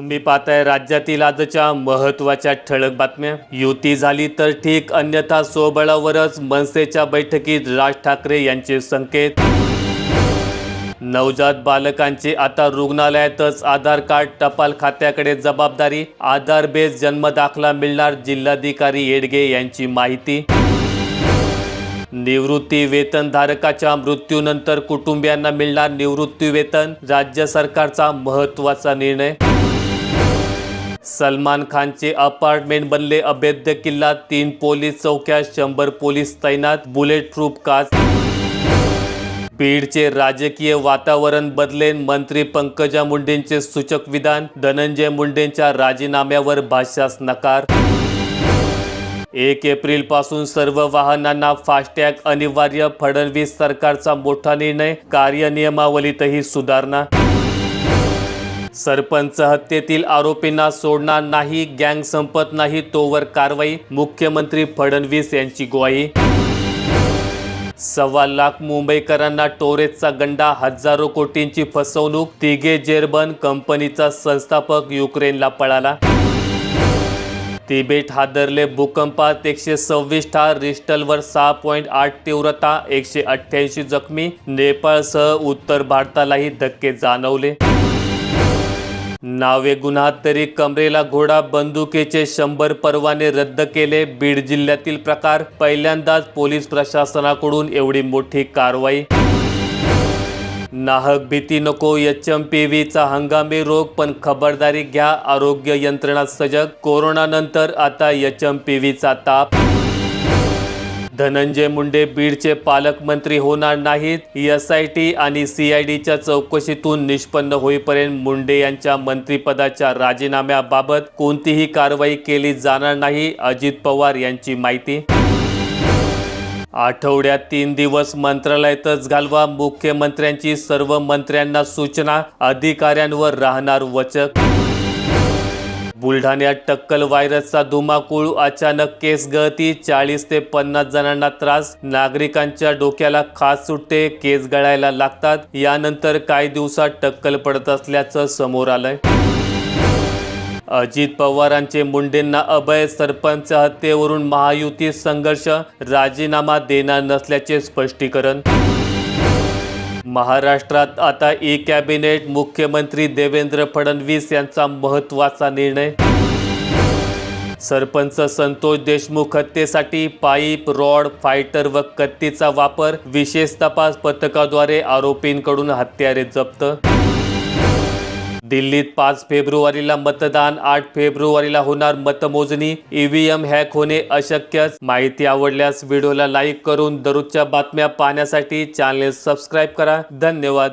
तुम्ही पाहताय राज्यातील आजच्या महत्त्वाच्या ठळक बातम्या. युती झाली तर ठीक अन्यथा स्वबळावरच मनसेच्या बैठकीत राज ठाकरे यांचे संकेत. नवजात बालकांची आता रुग्णालयातच आधार कार्ड टपाल खात्याकडे जबाबदारी. आधार बेस जन्म दाखला मिळणार जिल्हाधिकारी येडगे यांची माहिती. निवृत्ती वेतनधारकाच्या मृत्यूनंतर कुटुंबियांना मिळणार निवृत्ती वेतन. राज्य सरकारचा महत्त्वाचा निर्णय. सलमान खानचे अपार्टमेंट बनले अभेद्य किल्ला तीन पोलीस चौक्या शंभर पोलीस तैनात बुलेट प्रूफ काच बीडचे राजकीय वातावरण बदलेन मंत्री पंकजा मुंडेंचे सूचक विधान धनंजय मुंडेंच्या राजीनाम्यावर भाष्यास नकार. एक एप्रिलपासून सर्व वाहनांना फास्टॅग अनिवार्य फडणवीस सरकारचा मोठा निर्णय कार्यनियमावलीतही सुधारणा. सरपंच हत्येतील आरोपींना सोडणार नाही गँग संपत नाही तोवर कारवाई मुख्यमंत्री फडणवीस यांची ग्वाही. सव्वा लाख मुंबईकरांना टोरेजचा गंडा हजारो कोटींची फसवणूक तिघे जेरबन कंपनीचा संस्थापक युक्रेनला पळाला. तिबेट हादरले भूकंपात एकशे सव्वीस ठार रिस्टलवर सहा पॉईंट आठ तीव्रता एकशे अठ्ठ्याऐंशी जखमी नेपाळसह उत्तर भारतालाही धक्के जाणवले. नावे गुन्हात तरी कमरेला घोडा बंदुकीचे शंभर परवाने रद्द केले. बीड जिल्ह्यातील प्रकार पहिल्यांदाच पोलीस प्रशासनाकडून एवढी मोठी कारवाई. नाहक भीती नको एच एम पी व्हीचा हंगामी रोग पण खबरदारी घ्या आरोग्य यंत्रणा सजग. कोरोनानंतर आता एच एम पी व्हीचा ताप. धनंजय मुंडे बीडचे पालकमंत्री होणार नाहीत. एस आय टी आणि सी आय डीच्या चौकशीतून निष्पन्न होईपर्यंत मुंडे यांच्या मंत्रिपदाच्या राजीनाम्याबाबत कोणतीही कारवाई केली जाणार नाही अजित पवार यांची माहिती. आठवड्यात तीन दिवस मंत्रालयातच घालवा मुख्यमंत्र्यांची सर्व मंत्र्यांना सूचना अधिकाऱ्यांवर राहणार वचक. बुलढाण्यात टक्कल व्हायरसचा धुमाकूळ अचानक केस गळती चाळीस ते पन्नास जणांना त्रास नागरिकांच्या डोक्याला खास सुटते केस गळायला लागतात. यानंतर काही दिवसात टक्कल पडत असल्याचं समोर आलंय. अजित पवारांचे मुंडेंना अभय सरपंच हत्येवरून महायुती संघर्ष राजीनामा देणार नसल्याचे स्पष्टीकरण. महाराष्ट्रात आता ई कॅबिनेट मुख्यमंत्री देवेंद्र फडणवीस यांचा महत्त्वाचा निर्णय. सरपंच संतोष देशमुख हत्येसाठी पाईप रॉड फायटर व कत्तीचा वापर विशेष तपास पथकाद्वारे आरोपींकडून हत्यारे जप्त दिल्लीत पाच फेब्रुवारीला मतदान आठ फेब्रुवारीला होणार मतमोजणी. ईव्हीएम हॅक होणे अशक्यच माहिती आवडल्यास व्हिडिओला लाईक करून दररोजच्या बातम्या पाहण्यासाठी चॅनल सबस्क्राईब करा. धन्यवाद.